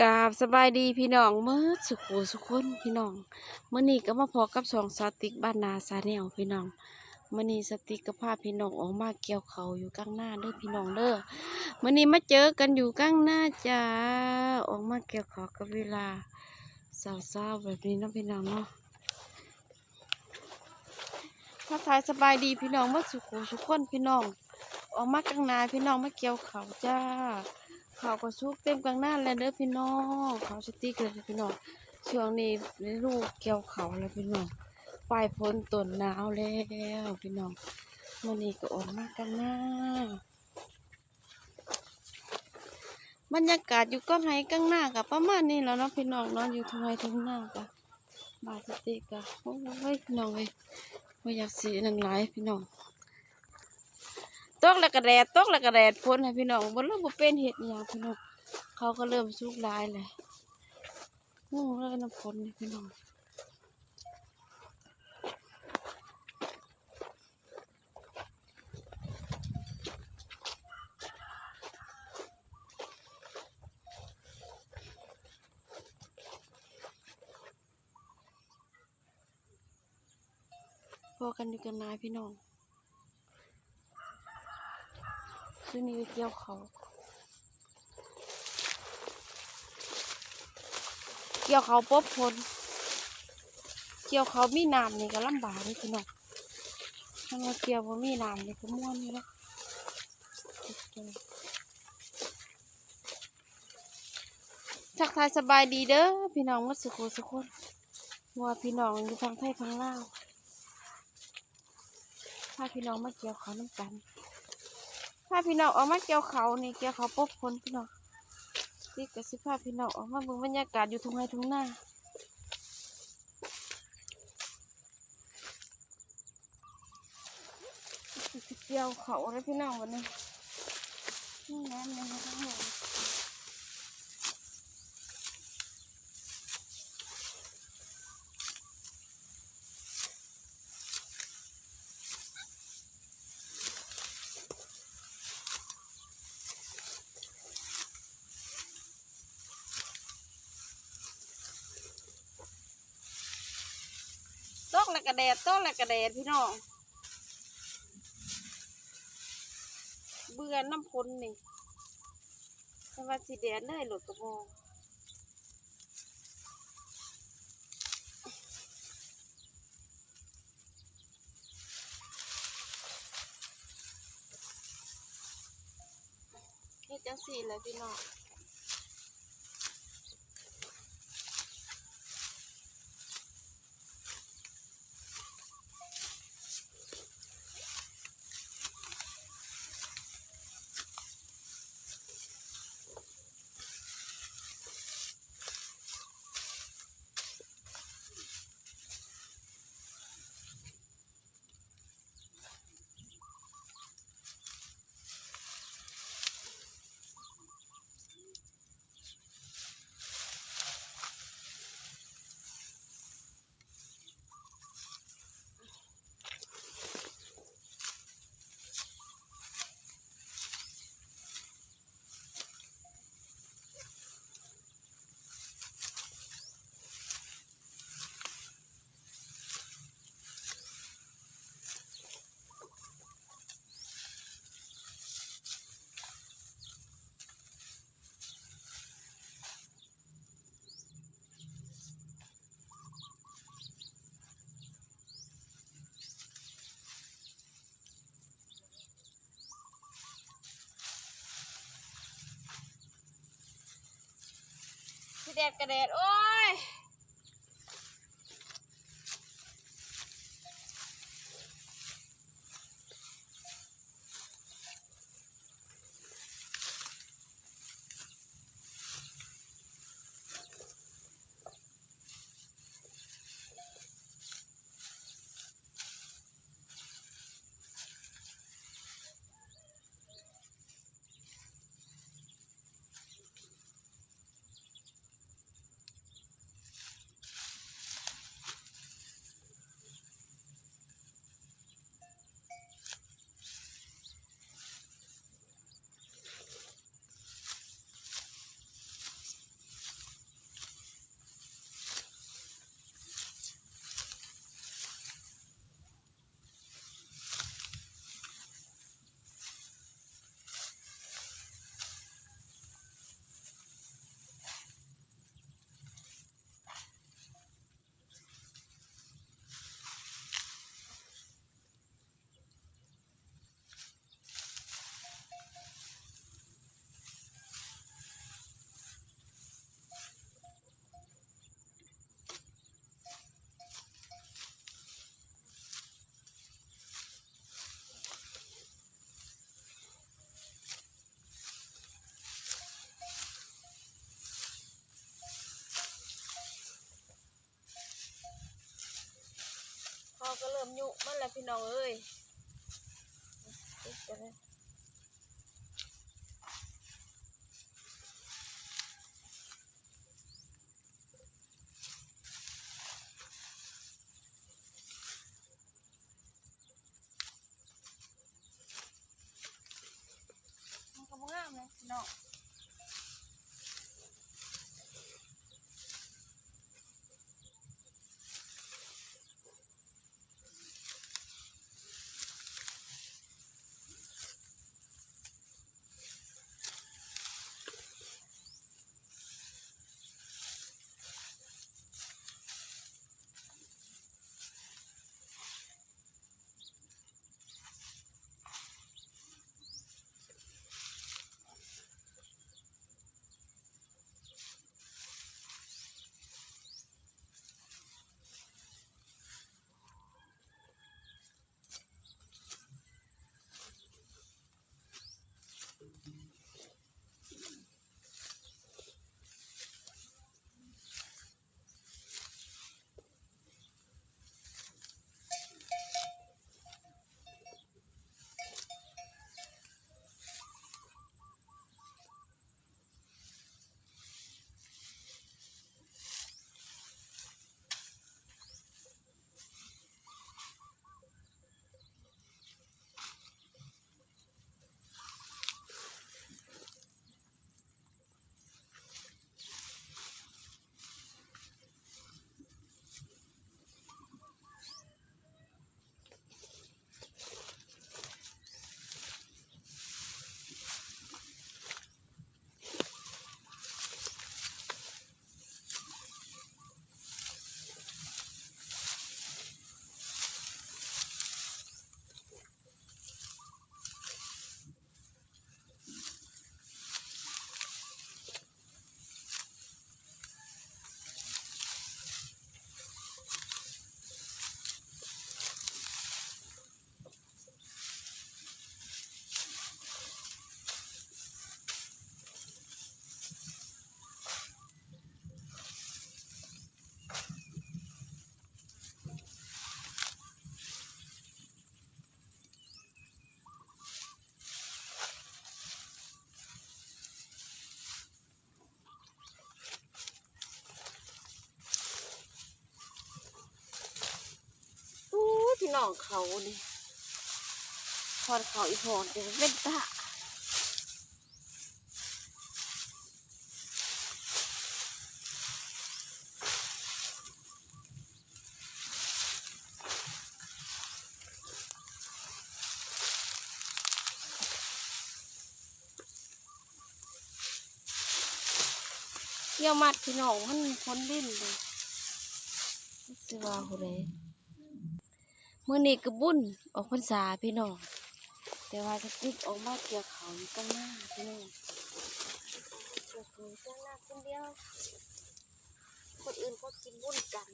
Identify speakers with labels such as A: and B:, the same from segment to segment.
A: กราบสบายดีพี่น้องเมื่อสุขสุขคนพี่น้องเมื่อนี้ก็มาพอกับสองสติกบ้านนาซาแนลพี่น้องเมื่อนี้สติกก็พาพี่น้องออกมาเกี่ยวเขาอยู่กลางหน้าเด้อพี่น้องเด้อเมื่อนี้มาเจอกันอยู่กลางหน้าจ้าออกมาเกี่ยวเขากับเวลาสาวๆแบบนี้นะพี่น้องเนาะทักทายสบายดีพี่น้องเมื่อสุขสุขคนพี่น้อง ออกมากลางนาพี่น้องมาเกี่ยวเขาจ้า เขาก็สุกเต็มกลางหน้าแล้วเด้อพี่น้องเขาสติกเลยพี่น้องช่วงนี้ลูกเกี่ยวเขาแล้วพี่น้องปลายพ้นต้นหนาวแล้วพี่น้องมันนี้ก็ออกมากลางหน้าบรรยากาศอยู่ก็ให้กลางหน้ากับประมาณนี้แล้วเนาะพี่น้องเนาะอยู่ทางไงทางหน้ากับมาสติกะโอ้ยพี่น้องเอ้ยไม่อยากสีนั่นหลายพี่น้อง ตกแล้วก็แดดตกแล้วก็แดดพ้นให้พี่น้องบ่เริ่มบ่เป็นเห็ดอย่างพี่น้องเขาก็เริ่มสุกลายเลยงูเลยน้ำฝนนี่พี่น้องพอกันอยู่กันนายพี่น้อง ซื้อนี้ไปเกี่ยวเขา เกี่ยวเขาป๊บพลเกี่ยวเขามีน้ำนี่ก็ลำบากเลยพี่น้องถ้าเราเกี่ยวว่ามีน้ำนี่ก็ม่วนนี่แหละทักทายสบายดีเด้อพี่น้องวัดสุโขสุคนว่าพี่น้องอยู่ทางไทยทางลาวถ้าพี่น้องมาเกี่ยวเขาน้ำกัน ถ้าพี่น้องออกมาเกี่ยวเขานี่เกี่ยวเขาปุ๊บคนพี่น้องที่กระสิภาพี่น้องออกมาเบิ่งบรรยากาศอยู่ทุ่งไร่ทุ่งนาเกี่ยวเขาแล้วพี่น้องวันนี้นี่งานเลยทั้งหมด แล้วกระแดดตกแล้วกระแดดพี่น้องเบื่อน้ำพ้นนี่แต่ว่าสีแดดเลยหลุดกระโปรงเฮ็ดจังสี่เลยพี่น้อง แดดกระแดดโอ้ย ก็เริ่มยุมันแล้วพี่น้องเอ้ย องเขานี่พอเขาอีพอนจะเป็นตาเกี่ยวมัดพี่น้องมันพ้นดิ้นเลยจะว่าหูเลย มื่อนี้ก็บุญออกพรรษาพี่น้องแต่ว่าจะติดออกมาเกี่ยวเขาอยู่ข้งหน้าพี่น้องเกี่ยวเขาอยู่ข้งหน้าคนเดียว คนอื่นก็กินบุญกัน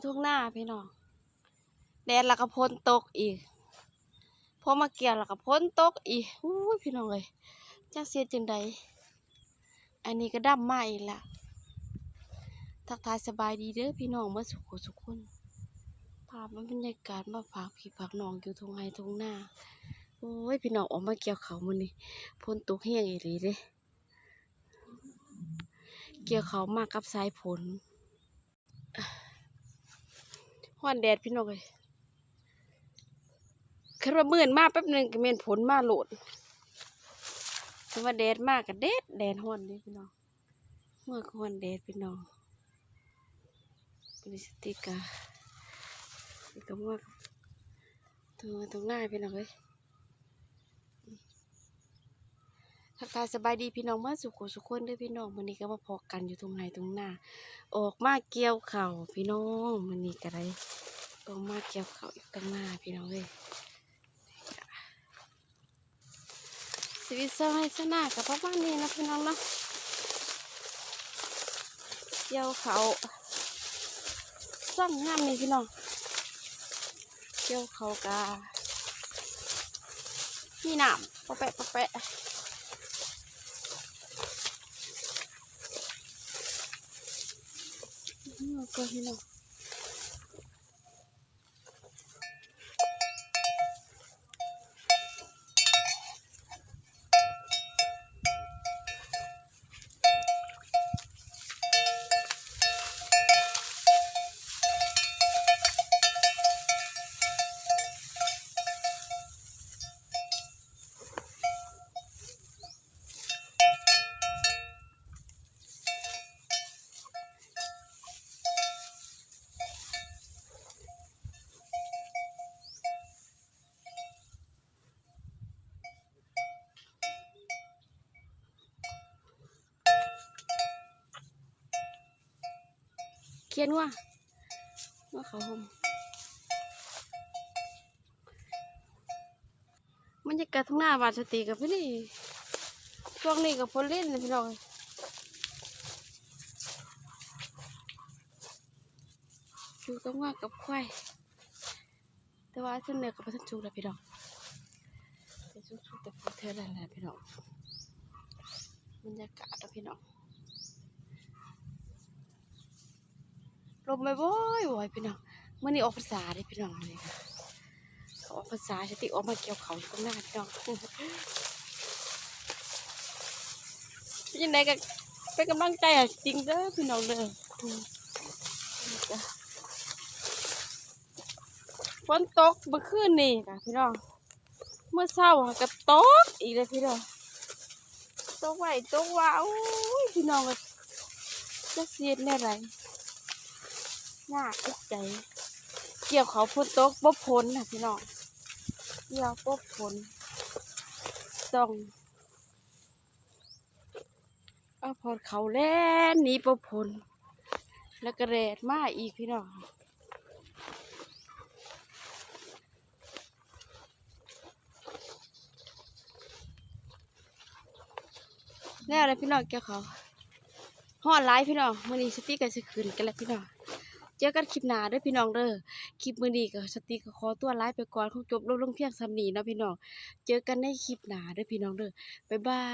A: อยู่ทุ่งหน้าพี่น้องแดดแล้วก็พ้นตกอีกพอมาเกี่ยวแล้วก็พ้นตกอีกอู้ยพี่น้องเอ้ยจักเสียจังใดอันนี้ก็ดำมาอีกละทักทายสบายดีเด้อพี่น้องเมื่อสุขสุขคนภาพมันบรรยากาศมาฝากพี่ฝากน้องอยู่ทุ่งไร่ทุ่งหน้าโอ้ยพี่น้องออกมาเกี่ยวเขามื้อนี้พ้นตกแห้งอีหลีเด้เกี่ยวเขามากกับสายฝน ห้อนแดดพี่น้องเลยคันว่ามื่นมากแป๊บหนึ่งก็เมนผลมาโหลดคันว่าแดดมากก็แดดแดดห้อนนี่พี่น้องเมื่อก็ฮ้อนแดดพี่น้องบริสติกานี่ก็มากตรงตรงหน้าพี่น้องเลย ทักทายสบายดีพี่น้องเมื่อสุขสุขคนด้วยพี่น้องวันนี้ก็มาพอกันอยู่ตรงไหนตรงหน้า ออกมาเกี่ยวเข่าพี่น้องมันนี่ก็ได้ออกมาเกี่ยวเข่าอยู่ข้างหน้าพี่น้องเลยชีวิตเศร้าให้ชนะกับพ่อบ้านนี้นะพี่น้องเนาะเกี่ยวเขาซ่องงามนี่พี่น้องเกี่ยวเขากามีหน้ำปะแปะปะแปะ อืมก็พี่น้อง เขียนว่าว่าเขาห่มบรรยากาศทุ่งหน้าบานสติกับพี่นี่ช่วงนี้กับพลเล่นเลยพี่น้องอยู่กับว่ากับควายแต่ว่าช่วงเนื้อกับพันชุกแล้วพี่น้องเป็นชุกๆแต่พอเธอแล้วแหละพี่น้องบรรยากาศแล้วพี่น้อง ลมไปบ่อยบ่อยพี่น้องเมื่อนี้ออกภาษาเลยพี่น้องเลยออกภาษาสติออกมาเกี่ยวเขาอยู่ข้างหน้าพี่น้องยังไงก็เป็นกำลังใจอะจริงเด้อพี่น้องเด้อฝนตกเมื่อคืนนี่ค่ะพี่น้องเมื่อเช้าก็ตกอีกเลยพี่น้องตกไหวตกว่าโอ้ยพี่น้องก็จะเสียดแน่ไร ยากอึดใจ เกี่ยวเขาพ้นตกบ่พ้นนะพี่น้องเกี่ยวบ่พ้นต้องเอาพอเขาแล่นหนีบ่พ้นแล้วก็แรดมาอีกพี่น้องแล้วเลยพี่น้องเกี่ยวเขาฮอดหลายพี่น้องมื้อนี้สติกันสิขึ้นกันแล้วพี่น้อง เจอกันคลิปหน้าด้วยพี่น้องเด้อคลิปมือดีกับสติกขอตัวไลาไปก่อนคงจบลงลงเพียงสำนีนะพี่น้อง เจอกันในคลิปหน้าด้วยพี่น้องเด้อบ๊ายบา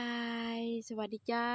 A: ย สวัสดีจ้า